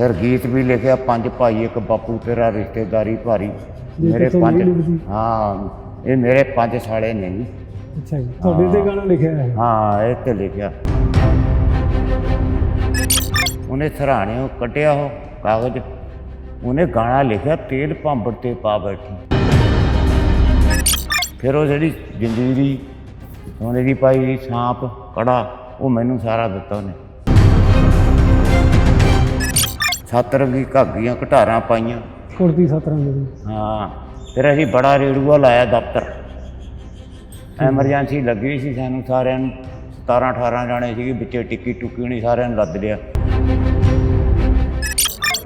ਫਿਰ ਗੀਤ ਵੀ ਲਿਖਿਆ ਪੰਜ ਭਾਈ ਇੱਕ ਬਾਪੂ ਤੇਰਾ ਰਿਸ਼ਤੇਦਾਰੀ ਭਾਰੀ। ਮੇਰੇ ਪੰਜ? ਹਾਂ ਇਹ ਮੇਰੇ ਪੰਜ ਸਾਲੇ ਨੇ ਜੀ। ਅੱਛਾ ਜੀ ਤੁਹਾਡੇ ਤੇ ਗਾਣਾ ਲਿਖਿਆ ਹੈ? ਹਾਂ ਇਹ ਤੇ ਲਿਖਿਆ। ਉਹਨੇ ਸਰਾਣਿਓ ਕੱਢਿਆ ਉਹ ਕਾਗਜ਼। ਉਹਨੇ ਗਾਣਾ ਲਿਖਿਆ ਤੇਲ ਭਾਂਬੜ ਤੇ ਪਾ ਬੈਠੀ। ਫਿਰ ਉਹ ਜਿਹੜੀ ਜੰਜੀਰੀ ਸੋਨੇ ਦੀ ਪਾਈ ਸਾਂਪ ਕੜਾ ਉਹ ਮੈਨੂੰ ਸਾਰਾ ਦਿੱਤਾ ਉਹਨੇ। ਸੱਤ ਰੰਗੀ ਘਾਗੀਆਂ ਘਟਾਰਾਂ ਪਾਈਆਂ। ਕੁੜਤੀ ਸੱਤ ਰੰਗ ਦੀ। ਹਾਂ ਫਿਰ ਅਸੀਂ ਬੜਾ ਰੇੜੂਆ ਲਾਇਆ ਦਫ਼ਤਰ। ਐਮਰਜੈਂਸੀ ਲੱਗੀ ਸੀ ਸਾਨੂੰ ਸਾਰਿਆਂ ਨੂੰ। 17 18 ਜਾਣੇ ਸੀਗੇ ਵਿੱਚੇ ਟਿੱਕੀ ਟੁੱਕੀ ਨਹੀਂ ਸਾਰਿਆਂ ਨੂੰ ਲੱਦ ਲਿਆ।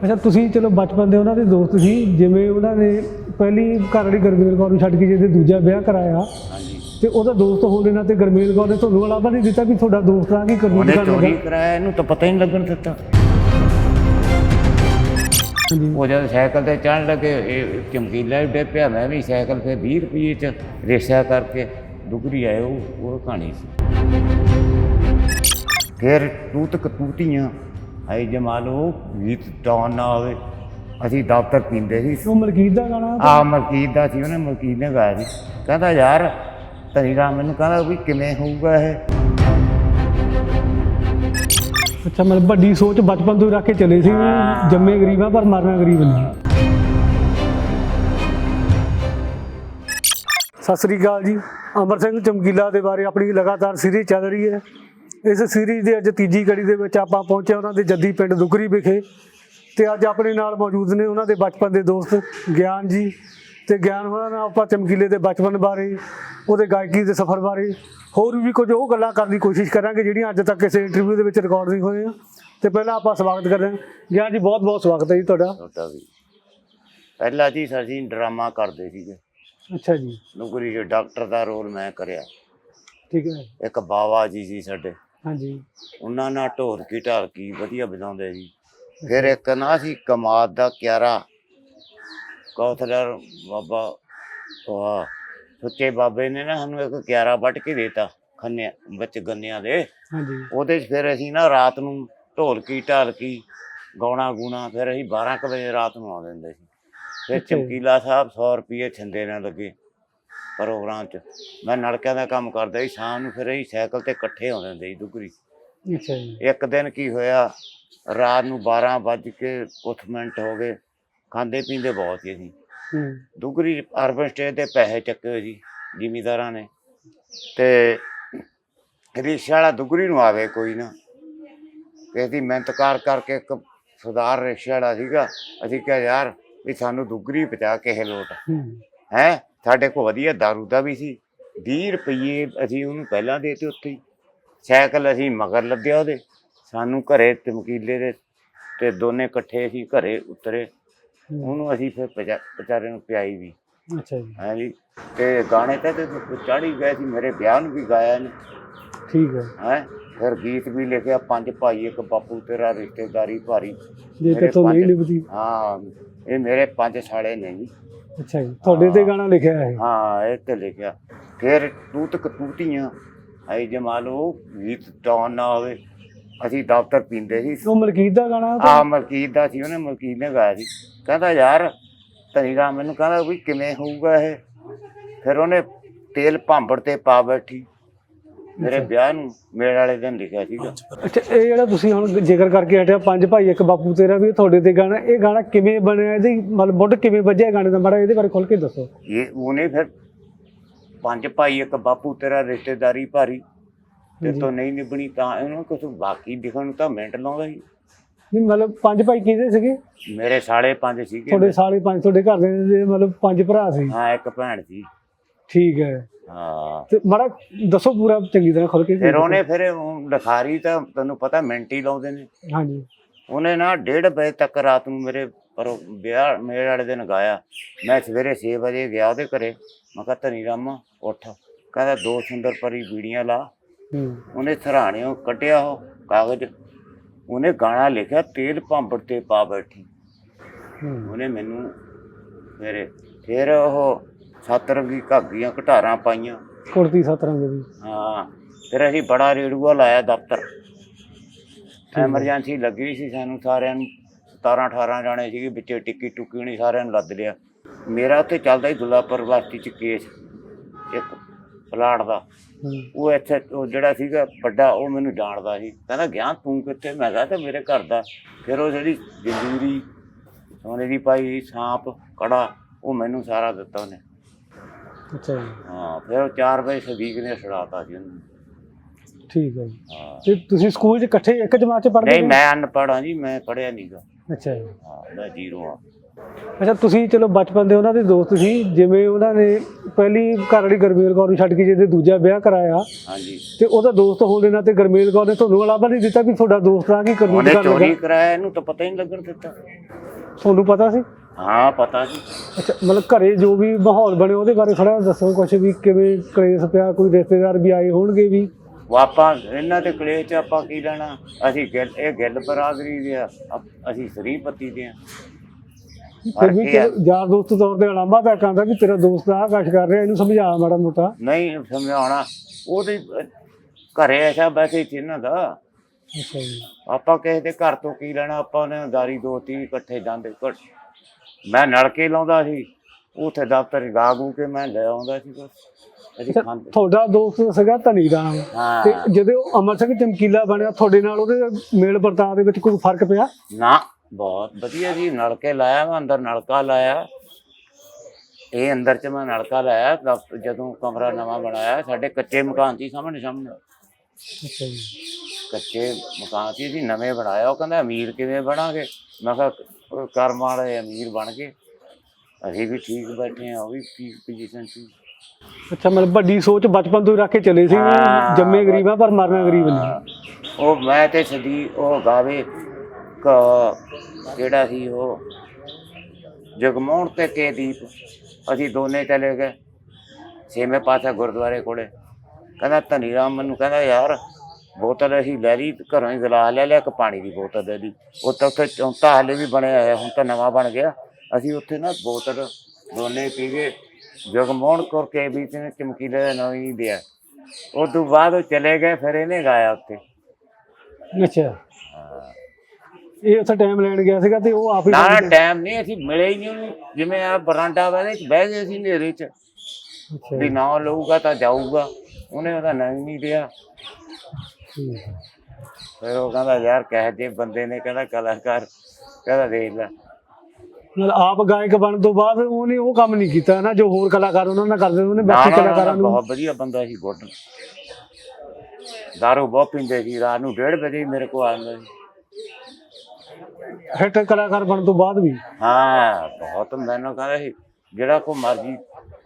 ਅੱਛਾ ਤੁਸੀਂ ਚਲੋ ਬਚਪਨ ਦੇ ਉਹਨਾਂ ਦੇ ਦੋਸਤ ਸੀ ਜਿਵੇਂ ਉਹਨਾਂ ਨੇ ਪਹਿਲੀ ਘਰ ਵਾਲੀ ਗਰਮੇਲ ਕੌਰ ਨੂੰ ਛੱਡ ਕੇ ਜਿਹਦੇ ਦੂਜਾ ਵਿਆਹ ਕਰਾਇਆ। ਹਾਂਜੀ। ਤੇ ਉਹਦਾ ਦੋਸਤ ਹੋਣ ਦੇ ਨਾਤੇ ਗਰਮੇਲ ਕੌਰ ਨੇ ਤੁਹਾਨੂੰ ਅਲਾਵਾ ਨਹੀਂ ਦਿੱਤਾ ਵੀ ਤੁਹਾਡਾ ਦੋਸਤ ਆ ਕਿ ਕਰਨੀ ਉਹਨੇ ਚੋਰੀ ਕਰਾਇਆ ਇਹਨੂੰ ਤਾਂ ਪਤਾ ਹੀ ਨਹੀਂ ਲੱਗਣ ਦਿੱਤਾ। ਉਹ ਜਦ ਸਾਈਕਲ ਤੇ ਚੜ੍ਹਨ ਲੱਗੇ ਇਹ ਚਮਕੀਲਾ ਵੀ ਡੇ ਪਿਆ ਮੈਂ ਵੀ ਸਾਈਕਲ ਤੇ 20 ਰੁਪਏ ਚ ਰੇਸ਼ਾ ਕਰਕੇ ਦੁਗਰੀ ਆਏ ਉਹ ਉਹ ਕਹਾਣੀ ਸੀ। ਫਿਰ ਤੂਤ ਕਤੂਤੀਆਂ ਆਈ ਜਮਾਲੋ ਗੀਤ ਟੌਨ ਨਾ ਹੋਵੇ ਅਸੀਂ ਦਫ਼ਤਰ ਪੀਂਦੇ ਸੀ। ਉਹ ਮਲਕੀਤ ਦਾ ਗਾਣਾ ਆ ਮਲਕੀਤ ਦਾ ਸੀ ਉਹਨੇ ਮਲਕੀਤ ਨੇ ਗਾਇਆ ਸੀ। ਕਹਿੰਦਾ ਯਾਰ ਧਨੀ ਰਾਮ ਮੈਨੂੰ ਕਹਿੰਦਾ ਵੀ ਕਿਵੇਂ ਹੋਊਗਾ ਇਹ? ਅੱਛਾ, ਮਤਲਬ ਵੱਡੀ ਸੋਚ ਬਚਪਨ ਤੋਂ ਹੀ ਰੱਖ ਕੇ ਚੱਲੇ ਸੀ ਵੀ ਜੰਮੇ ਗਰੀਬਾਂ ਪਰ ਮਰਨਾ ਗਰੀਬ ਨਹੀਂ ਸਤਿ ਸ੍ਰੀ ਅਕਾਲ ਜੀ। ਅਮਰ ਸਿੰਘ ਚਮਕੀਲਾ ਦੇ ਬਾਰੇ ਆਪਣੀ ਲਗਾਤਾਰ ਸੀਰੀਜ਼ ਚੱਲ ਰਹੀ ਹੈ। ਇਸ ਸੀਰੀਜ਼ ਦੇ ਅੱਜ ਤੀਜੀ ਕੜੀ ਦੇ ਵਿੱਚ ਆਪਾਂ ਪਹੁੰਚੇ ਉਹਨਾਂ ਦੇ ਜੱਦੀ ਪਿੰਡ ਦੁਗਰੀ ਵਿਖੇ ਤੇ ਅੱਜ ਆਪਣੇ ਨਾਲ ਮੌਜੂਦ ਨੇ ਉਹਨਾਂ ਦੇ ਬਚਪਨ ਦੇ ਦੋਸਤ ਗਿਆਨ ਜੀ। ਤੇ ਗਿਆਨ ਹੋਣਾ ਨਾਲ ਆਪਾਂ ਚਮਕੀਲੇ ਦੇ ਬਚਪਨ ਬਾਰੇ ਉਹਦੇ ਗਾਇਕੀ ਦੇ ਸਫ਼ਰ ਬਾਰੇ ਹੋਰ ਵੀ ਕੁਝ ਉਹ ਗੱਲਾਂ ਕਰਨ ਦੀ ਕੋਸ਼ਿਸ਼ ਕਰਾਂਗੇ ਜਿਹੜੀਆਂ ਅੱਜ ਤੱਕ ਕਿਸੇ ਇੰਟਰਵਿਊ ਦੇ ਵਿੱਚ ਰਿਕਾਰਡ ਨਹੀਂ ਹੋਈਆਂ। ਤੇ ਪਹਿਲਾਂ ਆਪਾਂ ਸਵਾਗਤ ਕਰਦੇ ਹਾਂ। ਗਿਆਨ ਜੀ ਬਹੁਤ ਬਹੁਤ ਸਵਾਗਤ ਹੈ ਜੀ ਤੁਹਾਡਾ। ਛੋਟਾ ਵੀ। ਪਹਿਲਾਂ ਜੀ ਅਸੀਂ ਡਰਾਮਾ ਕਰਦੇ ਸੀਗੇ। ਅੱਛਾ ਜੀ। ਨੁਕਰੀ ਦੇ ਡਾਕਟਰ ਦਾ ਰੋਲ ਮੈਂ ਕਰਿਆ। ਠੀਕ ਹੈ। ਇੱਕ ਬਾਵਾ ਜੀ ਸੀ ਸਾਡੇ। ਹਾਂਜੀ। ਉਹਨਾਂ ਨਾਲ ਢੋਲਕੀ ਢਾਲਕੀ ਵਧੀਆ ਵਜਾਉਂਦੇ ਜੀ ਫਿਰ ਇੱਕ ਨਾ ਸੀ ਕਮਾਦ ਦਾ ਕਿਆਰਾ। ਕੌਥਲਰ ਬਾਬਾ ਵਾਹ ਸੁੱਚੇ ਬਾਬੇ ਨੇ ਨਾ ਸਾਨੂੰ ਇੱਕ ਕਿਆਰਾ ਵੱਟ ਕੇ ਦੇਤਾ ਖੰਨਿਆ ਵਿੱਚ ਗੰਨਿਆਂ ਦੇ। ਹਾਂਜੀ। ਉਹਦੇ 'ਚ ਫਿਰ ਅਸੀਂ ਨਾ ਰਾਤ ਨੂੰ ਢੋਲਕੀ ਢਾਲਕੀ ਗਾਉਣਾ ਗੂਣਾ ਫਿਰ ਅਸੀਂ 12 ਕੁ ਵਜੇ ਰਾਤ ਨੂੰ ਆਉਂਦੇ ਹੁੰਦੇ ਸੀ। ਫਿਰ। ਚਮਕੀਲਾ ਸਾਹਿਬ 100 ਰੁਪਏ ਛਿੰਦੇ ਨਾਲ ਲੱਗੇ ਪ੍ਰੋਗਰਾਮ 'ਚ। ਮੈਂ ਨਲਕਿਆਂ ਦਾ ਕੰਮ ਕਰਦਾ ਸੀ ਸ਼ਾਮ ਨੂੰ ਫਿਰ ਅਸੀਂ ਸਾਈਕਲ ਤੇ ਇਕੱਠੇ ਆਉਂਦੇ ਹੁੰਦੇ ਸੀ ਦੁਗਰੀ। ਅੱਛਾ ਜੀ। ਇੱਕ ਦਿਨ ਕੀ ਹੋਇਆ ਰਾਤ ਨੂੰ 12 ਵੱਜ ਕੇ ਕੁਛ ਮਿੰਟ ਹੋ ਗਏ। ਖਾਂਦੇ ਪੀਂਦੇ ਬਹੁਤ ਸੀ ਅਸੀਂ। ਹੂੰ। ਦੁਗਰੀ ਅਰਬਨ ਸਟੇਟ ਦੇ ਪੈਸੇ ਚੱਕੇ ਹੋਏ ਸੀ ਜ਼ਿਮੀਦਾਰਾਂ ਨੇ। ਤੇ ਰਿਕਸ਼ਾ ਵਾਲਾ ਦੁਗਰੀ ਨੂੰ ਆਵੇ ਕੋਈ ਨਾ। ਤੇ ਅਸੀਂ ਮਿਹਨਤ ਕਰ ਕਰਕੇ ਇੱਕ ਸਰਦਾਰ ਰਿਕਸ਼ਾ ਵਾਲਾ ਸੀਗਾ। ਅਸੀਂ ਕਿਹਾ ਯਾਰ ਵੀ ਸਾਨੂੰ ਦੁਗਰੀ ਪਹੁੰਚਾ ਕਿਸੇ ਲੋਟ। ਹੂੰ। ਸਾਡੇ ਕੋਲ ਵਧੀਆ ਦਾਰੂ ਦਾ ਵੀ ਸੀ। 20 ਰੁਪਏ ਅਸੀਂ ਉਹਨੂੰ ਪਹਿਲਾਂ ਦੇਤੇ ਉੱਥੇ ਹੀ। ਸਾਈਕਲ ਅਸੀਂ ਮਗਰ ਲੱਦਿਆ ਉਹਦੇ। ਸਾਨੂੰ ਘਰੇ ਚਮਕੀਲੇ ਦੇ ਤੇ ਦੋਨੇ ਇਕੱਠੇ ਅਸੀਂ ਘਰੇ ਉਤਰੇ। ਉਹਨੂੰ ਅਸੀਂ ਫਿਰ ਵਿਚਾ- ਵਿਚਾਰੇ ਨੂੰ ਪਿਆਈ ਵੀ। ਅੱਛਾ ਜੀ। ਹੈ ਜੀ? ਤੇ ਗਾਣੇ ਤਾਂ ਤੇ ਚੜੀ ਗਏ ਸੀ ਮੇਰੇ ਵਿਆਹ ਨੂੰ ਵੀ ਗਾਇਆ ਨੇ ਠੀਕ ਹੈ। ਹੈ? ਫਿਰ ਗੀਤ ਵੀ ਲਿਖਿਆ ਪੰਜ ਭਾਈ ਇੱਕ ਬਾਪੂ ਤੇਰਾ ਰਿਸ਼ਤੇਦਾਰੀ ਭਾਰੀ। ਜੇ ਕਿਥੋਂ ਨਹੀਂ ਲਿਬਦੀ ਹਾਂ ਇਹ ਮੇਰੇ ਪੰਜ ਸਾਲੇ ਨੇ ਜੀ। ਅੱਛਾ ਜੀ ਤੁਹਾਡੇ ਤੇ ਗਾਣਾ ਲਿਖਿਆ ਹੈ? ਹਾਂ ਇਹ ਤੇ ਲਿਖਿਆ। ਫਿਰ ਤੂਤ ਕਤੂਤੀਆਂ ਆਈ ਜਮਾਲੋ ਗੀਤ ਟੌਨ ਨਾ ਹੋਵੇ ਅਸੀਂ ਦਫ਼ਤਰ ਪੀਂਦੇ ਸੀ। ਉਹ ਮਲਕੀਤ ਦਾ ਗਾਣਾ ਆ ਮਲਕੀਤ ਦਾ ਸੀ ਉਹਨੇ ਮਲਕੀਤ ਨੇ ਗਾਇਆ ਸੀ। ਕਹਿੰਦਾ ਯਾਰ ਧਨੀ ਰਾਮ ਮੈਨੂੰ ਕਹਿੰਦਾ ਵੀ ਕਿਵੇਂ ਹੋਊਗਾ ਇਹ? ਫਿਰ ਉਹਨੇ ਤੇਲ ਭਾਂਬੜ ਤੇ ਪਾ ਬੈਠੀ। ਮੇਰੇ ਵਿਆਹ ਨੂੰ ਮੇਲ ਵਾਲੇ ਦਿਨ ਲਿਖਿਆ ਸੀਗਾ। ਅੱਛਾ ਇਹ ਜਿਹੜਾ ਤੁਸੀਂ ਹੁਣ ਜ਼ਿਕਰ ਕਰਕੇ ਹਟਿਆ ਪੰਜ ਭਾਈ ਇੱਕ ਬਾਪੂ ਤੇਰਾ ਵੀ ਤੁਹਾਡੇ ਤੇ ਗਾਣਾ ਇਹ ਗਾਣਾ ਕਿਵੇਂ ਬਣਿਆ? ਇਹਦੀ ਮਤਲਬ ਮੁੱਢ ਕਿਵੇਂ ਵੱਜਿਆ ਗਾਣੇ ਦਾ? ਮਾੜਾ ਇਹਦੇ ਬਾਰੇ ਖੁੱਲ ਕੇ ਦੱਸੋ। ਇਹ ਉਹਨੇ ਫਿਰ ਪੰਜ ਭਾਈ ਇੱਕ ਬਾਪੂ ਤੇਰਾ ਰਿਸ਼ਤੇਦਾਰੀ ਭਾਰੀ। ਤੇ। ਤੋਂ ਨਹੀਂ ਨਿਭਣੀ ਤਾਂ ਇਹਨੂੰ ਕੁਝ ਬਾਕੀ ਦਿਖਣ ਨੂੰ ਤਾਂ ਮਿੰਟ ਲਾਉਂਦਾ ਸੀ। ਨਹੀਂ ਮਤਲਬ ਪੰਜ ਭਾਈ ਕਿਹਦੇ ਸੀਗੇ? ਮੇਰੇ ਸਾਲੇ ਪੰਜ ਸੀਗੇ। ਤੁਹਾਡੇ ਸਾਰੇ ਪੰਜ ਤੁਹਾਡੇ ਘਰ ਦੇ ਮਤਲਬ ਪੰਜ ਭਰਾ ਸੀ। ਹਾਂ ਇੱਕ ਭੈਣ ਸੀ। ਠੀਕ ਹੈ। ਹਾਂ। ਤੇ ਮਾੜਾ ਦੱਸੋ ਪੂਰਾ ਚੰਗੀ ਤਰ੍ਹਾਂ ਖੁੱਲ ਕੇ। ਫਿਰ ਉਹਨੇ ਫਿਰ ਲਿਖਾਰੀ ਤਾਂ ਤੈਨੂੰ ਪਤਾ ਮਿੰਟ ਹੀ ਲਾਉਂਦੇ ਨੇ। ਹਾਂਜੀ। ਉਹਨੇ ਨਾ 1:30 ਵਜੇ ਤੱਕ ਰਾਤ ਨੂੰ ਮੇਰੇ ਪਰ ਵਿਆਹ ਮੇਰੇ ਵਾਲੇ ਦਿਨ ਗਾਇਆ। ਮੈਂ ਸਵੇਰੇ 6 ਵਜੇ ਗਿਆ ਉਹਦੇ ਘਰੇ। ਮੈਂ ਕਿਹਾ ਧਨੀ ਰਾਮਾ ਉੱਠ। ਕਹਿੰਦਾ ਦੋ ਸੁੰਦਰ ਪਰੀ ਬੀੜੀਆਂ ਲਾ। ਹੂੰ। ਉਹਨੇ ਸਰਾਣਿਓ ਕੱਢਿਆ ਉਹ ਕਾਗਜ਼। ਉਹਨੇ ਗਾਣਾ ਲਿਖਿਆ ਤੇਲ ਭਾਂਬੜ ਤੇ ਪਾ ਬੈਠੀ। ਉਹਨੇ ਮੈਨੂੰ ਮੇਰੇ ਫਿਰ ਉਹ ਸੱਤ ਰੰਗੀ ਘਾਗੀਆਂ ਘਟਾਰਾਂ ਪਾਈਆਂ। ਕੁੜਤੀ ਸੱਤ ਰੰਗ ਦੀ। ਹਾਂ ਫਿਰ ਅਸੀਂ ਬੜਾ ਰੇੜੂਆ ਲਾਇਆ ਦਫ਼ਤਰ। ਐਮਰਜੈਂਸੀ ਲੱਗੀ ਸੀ ਸਾਨੂੰ ਸਾਰਿਆਂ ਨੂੰ। 17 18 ਜਾਣੇ ਸੀਗੇ ਵਿੱਚੇ ਟਿੱਕੀ ਟੁੱਕੀ ਨਹੀਂ ਸਾਰਿਆਂ ਨੂੰ ਲੱਦ ਲਿਆ। ਮੇਰਾ ਉੱਥੇ ਚੱਲਦਾ ਹੀ ਦੁੱਲਾਪੁਰ ਬਸਤੀ ਚ ਕੇਸ। ਇੱਕ ਪਲਾਟ ਦਾ। ਉਹ ਇੱਥੇ ਉਹ ਜਿਹੜਾ ਸੀਗਾ ਵੱਡਾ ਉਹ ਮੈਨੂੰ ਜਾਣਦਾ ਸੀ। ਕਹਿੰਦਾ ਗਿਆ ਤੂੰ ਕਿੱਥੇ? ਮੈਂ ਕਿਹਾ ਤੇ ਮੇਰੇ ਘਰ ਦਾ। ਫਿਰ ਉਹ ਜਿਹੜੀ ਜੰਜੀਰੀ ਸੋਨੇ ਦੀ ਪਾਈ ਸਾਂਪ ਕੜਾ ਉਹ ਮੈਨੂੰ ਸਾਰਾ ਦਿੱਤਾ ਉਹਨੇ। ਅੱਛਾ ਜੀ। ਹਾਂ ਫਿਰ ਉਹ 4 ਵਜੇ ਸਦੀਕ ਨੇ ਛੁਡਾਤਾ ਸੀ ਉਹਨੂੰ। ਠੀਕ ਹੈ ਜੀ। ਹਾਂ। ਤੇ ਤੁਸੀਂ ਸਕੂਲ 'ਚ ਇਕੱਠੇ ਇੱਕ ਜਮਾਤ 'ਚ ਪੜ੍ਹਦੇ ਨਹੀਂ ਮੈਂ ਅਨਪੜ੍ਹ ਹਾਂ ਜੀ ਮੈਂ ਪੜਿਆ ਨਹੀਂਗਾ ਅੱਛਾ ਜੀ। ਹਾਂ ਮੈਂ ਜ਼ੀਰੋ ਆ ਅੱਛਾ ਤੁਸੀਂ ਚਲੋ ਬਚਪਨ ਦੇ ਉਹਨਾਂ ਦੇ ਦੋਸਤ ਸੀ ਜਿਵੇਂ ਉਹਨਾਂ ਨੇ ਪਹਿਲੀ ਘਰ ਵਾਲੀ ਗਰਮੇਲ ਕੌਰ ਨੂੰ ਛੱਡ ਕੇ ਜਿਹਦੇ ਦੂਜਾ ਵਿਆਹ ਕਰਾਇਆ। ਹਾਂਜੀ। ਤੇ ਉਹਦਾ ਦੋਸਤ ਹੋਣ ਦੇ ਨਾਤੇ ਗਰਮੇਲ ਕੌਰ ਨੇ ਤੁਹਾਨੂੰ ਅਲਾਵਾ ਨਹੀਂ ਦਿੱਤਾ ਵੀ ਤੁਹਾਡਾ ਦੋਸਤ ਆ ਕੀ ਕਰੂਗਾ ਉਹਨੇ ਚੋਰੀ ਕਰਾਇਆ ਇਹਨੂੰ ਤਾਂ ਪਤਾ ਹੀ ਨਹੀਂ ਲੱਗਣ ਦਿੱਤਾ। ਤੁਹਾਨੂੰ ਪਤਾ ਸੀ? ਹਾਂ ਪਤਾ ਸੀ ਅੱਛਾ ਮਤਲਬ ਘਰੇ ਜੋ ਵੀ ਮਾਹੌਲ ਬਣਿਆ ਉਹਦੇ ਬਾਰੇ ਥੋੜਾ ਦੱਸੋ ਕੁਝ ਵੀ ਕਿਵੇਂ ਕਲੇਸ਼ ਪਿਆ ਕੋਈ ਰਿਸ਼ਤੇਦਾਰ ਵੀ ਆਏ ਹੋਣਗੇ ਵੀ? ਆਪਾਂ ਇਹਨਾਂ ਦੇ ਕਲੇਸ਼ ਆਪਾਂ ਕੀ ਲੈਣਾ? ਅਸੀਂ ਗਿੱਲ ਇਹ ਗਿੱਲ ਬਰਾਦਰੀ ਦੇ ਆ ਅਪ- ਅਸੀਂ ਸ੍ਰੀਪਤੀ ਦੇ ਆ। ਫਿਰ ਵੀ ਯਾਰ ਦੋਸਤ ਤੌਰ ਤੇ ਅਲਾਮਾ ਤਾਂ ਕਹਿੰਦਾ ਵੀ ਤੇਰਾ ਦੋਸਤ ਆਹ ਕੁਛ ਕਰ ਰਿਹਾ ਇਹਨੂੰ ਸਮਝਾ ਮਾੜਾ ਮੋਟਾ। ਨਹੀਂ ਸਮਝਾਉਣਾ। ਉਹਦੇ ਘਰੇ ਐਸਾ ਬੈਠੇ ਸੀ ਇਹਨਾਂ ਦਾ। ਅੱਛਾ ਜੀ। ਆਪਾਂ ਕਿਸੇ ਦੇ ਘਰ ਤੋਂ ਕੀ ਲੈਣਾ ਆਪਾਂ ਨੇ ਦਾਰੀ ਦੋਤੀ ਇਕੱਠੇ ਜਾਂਦੇ ਘਰ। ਮੈਂ ਨਲਕੇ ਲਾਉਂਦਾ ਸੀ ਉਥੇ ਦਫ਼ਤਰ ਗਾਗੂ ਕੇ ਮੈਂ ਲੈ ਆਉਂਦਾ ਸੀ ਬਸ। ਅਸੀਂ ਅੱਛਾ, ਖਾਂਦੇ। ਤੁਹਾਡਾ ਦੋਸਤ ਸੀਗਾ ਧਨੀ ਰਾਮ ਤੇ ਜਦੋਂ ਉਹ ਅਮਰ ਸਿੰਘ ਚਮਕੀਲਾ ਬਣਿਆ ਤੁਹਾਡੇ ਨਾਲ ਉਹਦੇ ਮੇਲ ਵਰਤਾਅ ਦੇ ਵਿੱਚ ਕੋਈ ਫ਼ਰਕ ਪਿਆ? ਨਾ। ਬਹੁਤ ਵਧੀਆ ਜੀ ਨਲਕੇ ਲਾਇਆ ਮੈਂ ਅੰਦਰ ਨਲਕਾ ਲਾਇਆ। ਇਹ ਅੰਦਰ ਚ ਮੈਂ ਨਲਕਾ ਲਾਇਆ ਦਫ਼ਤਰ- ਜਦੋਂ ਕਮਰਾ ਨਵਾਂ ਬਣਾਇਆ ਸਾਡੇ ਕੱਚੇ ਮਕਾਨ ਸੀ ਸਾਹਮਣੇ ਸਾਹਮਣੇ। ਅੱਛਾ ਜੀ। ਕੱਚੇ ਮਕਾਨ ਸੀ ਜੀ ਨਵੇਂ ਬਣਾਇਆ। ਉਹ ਕਹਿੰਦਾ ਅਮੀਰ ਕਿਵੇਂ ਬਣਾਂਗੇ? ਮੈਂ ਕਿਹਾ ਕਰਮ ਵਾਲੇ ਅਮੀਰ ਬਣ ਗਏ। ਅਸੀਂ ਵੀ ਠੀਕ ਬੈਠੇ ਆ ਉਹ ਵੀ ਠੀਕ ਪੋਜੀਸ਼ਨ ਸੀ? ਅੱਛਾ ਮਤਲਬ ਵੱਡੀ ਸੋਚ ਬਚਪਨ ਤੋਂ ਹੀ ਰੱਖ ਕੇ ਚੱਲੇ ਸੀ। ਜੰਮੇ ਗਰੀਬ ਆ ਪਰ ਮਰਨਾ ਗਰੀਬ ਨਹੀਂ। ਉਹ ਮੈਂ ਤੇ ਸਦੀ ਉਹ ਗਾਵੇ ਕ- ਕਿਹੜਾ ਸੀ ਉਹ ਜਗਮੋਹਨ ਤੇ ਕੇ ਦੀਪ। ਅਸੀਂ ਦੋਨੇ ਚਲੇ ਗਏ ਛੇਵੇਂ ਪਾਸੇ ਗੁਰਦੁਆਰੇ ਕੋਲੇ। ਕਹਿੰਦਾ ਧਨੀ ਰਾਮ ਮੈਨੂੰ ਕਹਿੰਦਾ ਯਾਰ ਬੋਤਲ ਅਸੀਂ ਲੈ ਲਈ ਘਰੋਂ ਹੀ ਗਲਾਸ ਲੈ ਲਿਆ ਇੱਕ ਪਾਣੀ ਦੀ ਬੋਤਲ ਲੈ ਲਈ। ਉਹ ਤਾਂ ਉੱਥੇ ਚੌਂਤਾ ਹਲੇ ਵੀ ਬਣਿਆ ਹੋਇਆ ਹੁਣ ਤਾਂ ਨਵਾਂ ਬਣ ਗਿਆ। ਅਸੀਂ ਉੱਥੇ ਨਾ ਬੋਤਲ ਦੋਨੇ ਪੀ ਗਏ। ਜਗਮੋਹਨ ਕੋਰ ਕੇ ਵੀ ਤੇ ਚਮਕੀਲੇ ਦਾ ਨਾਂ ਹੀ ਦਿਆ ਉਸ ਤੋਂ ਬਾਅਦ ਉਹ ਚਲੇ ਗਏ ਫਿਰ ਇਹਨੇ ਗਾਇਆ ਉੱਥੇ। ਅੱਛਾ। ਇਹ ਉੱਥੇ ਟਾਈਮ ਲੈਣ ਗਿਆ ਸੀਗਾ ਤੇ ਉਹ ਆਪ ਹੀ ਨਾ ਟਾਈਮ ਨਹੀਂ ਅਸੀਂ ਮਿਲੇ ਹੀ ਨਹੀਂ ਉਹਨੂੰ। ਜਿਵੇਂ ਆ ਬਰਾਂਡਾ ਵਾਲੇ ਚ ਬਹਿ ਗਏ ਸੀ ਹਨੇਰੇ ਚ। ਅੱਛਾ। ਵੀ ਨਾਂ ਲਊਗਾ ਤਾਂ ਜਾਊਗਾ। ਉਹਨੇ ਉਹਦਾ ਨਾਂ ਹੀ ਨਹੀਂ ਲਿਆ। ਠੀਕ ਹੈ। ਫਿਰ ਉਹ ਕਹਿੰਦਾ ਯਾਰ ਕਹਿ ਜੇ ਬੰਦੇ ਨੇ ਕਹਿੰਦਾ ਕਲਾਕਾਰ ਕਹਿੰਦਾ ਦੇਖ ਲੈ। ਨਾਲ ਆਪ ਗਾਇਕ ਬਣਨ ਤੋਂ ਬਾਅਦ ਉਹਨੇ ਉਹ ਕੰਮ ਨਹੀਂ ਕੀਤਾ ਨਾ ਜੋ ਹੋਰ ਕਲਾਕਾਰ ਉਹਨਾਂ ਨਾਲ ਕਰਦੇ ਉਹਨੇ ਨਾ ਬਾਕੀ ਨਾ, ਨਾ, ਕਲਾਕਾਰਾਂ ਨੂੰ ਬਹੁਤ ਵਧੀਆ ਬੰਦਾ ਸੀ ਗੁੱਡ ਦਾਰੂ ਬਹੁਤ ਪੀਂਦੇ ਸੀ ਰਾਤ ਨੂੰ 1:30 ਵਜੇ ਹੀ ਮੇਰੇ ਕੋਲ ਆਉਂਦਾ ਸੀ। ਹਿੱਟ ਕਲਾਕਾਰ ਬਣਨ ਤੋਂ ਬਾਅਦ ਵੀ। ਹਾਂ ਬਹੁਤ ਮੈਨੂੰ ਕਹਿੰਦਾ ਸੀ ਜਿਹੜਾ ਕੋ ਮਰਜ਼ੀ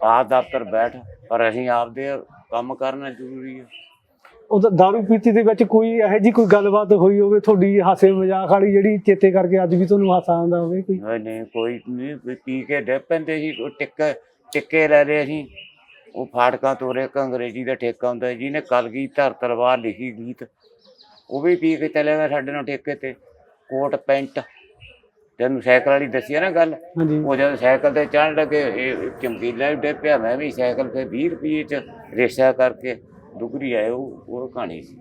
ਆ ਦਫ਼ਤਰ ਬੈਠ ਪਰ ਅਸੀਂ ਆਪਦੇ ਕੰਮ ਕਰਨਾ ਜ਼ਰੂਰੀ ਹੈ ਉਹਦਾ ਦਾਰੂ ਪੀਤੀ ਦੇ ਵਿੱਚ ਕੋਈ ਇਹੋ ਜੀ ਕੋਈ ਗੱਲਬਾਤ ਹੋਈ ਹੋਵੇ ਤੁਹਾਡੀ ਹਾਸੇ ਮਜ਼ਾਕ ਵਾਲੀ ਜਿਹੜੀ ਚੇਤੇ ਕਰਕੇ ਅੱਜ ਵੀ ਤੁਹਾਨੂੰ ਹਾਸਾ ਆਉਂਦਾ ਹੋਵੇ ਕੋਈ? ਨਹੀਂ ਨਹੀਂ ਕੋਈ ਨਹੀਂ ਵੀ ਪੀ ਕੇ ਡੇ ਪੈਂਦੇ ਸੀ ਉਹ ਟਿੱਕੇ ਟਿੱਕੇ ਲੈ ਲਏ ਅਸੀਂ। ਉਹ ਫਾਟਕਾਂ ਤੋਰੇ ਇੱਕ ਅੰਗਰੇਜ਼ੀ ਦਾ ਠੇਕਾ ਹੁੰਦਾ ਜਿਹਨੇ ਕਲਗੀ ਧਰ ਤਲਵਾਰ ਲਿਖੀ ਗੀਤ। ਉਹ ਵੀ ਪੀ ਕੇ ਚਲੇ ਗਿਆ ਸਾਡੇ ਨਾਲ ਠੇਕੇ ਤੇ। Coat pant. ਤੈਨੂੰ ਸਾਈਕਲ ਵਾਲੀ ਦੱਸੀ ਆ ਨਾ ਗੱਲ? ਹਾਂਜੀ। ਉਹ ਜਦੋਂ ਸਾਈਕਲ ਤੇ ਚੜ੍ਹਨ ਲੱਗੇ ਇਹ ਚਮਕੀਲਾ ਵੀ ਡਿੱਪਿਆ ਮੈਂ ਵੀ ਸਾਈਕਲ ਤੇ 20 ਰੁਪਏ ਚ ਰੇਸ਼ਾ ਕਰਕੇ ਡੁਗਰੀ ਆਏ ਉਹ ਉਹ ਕਹਾਣੀ ਸੀ।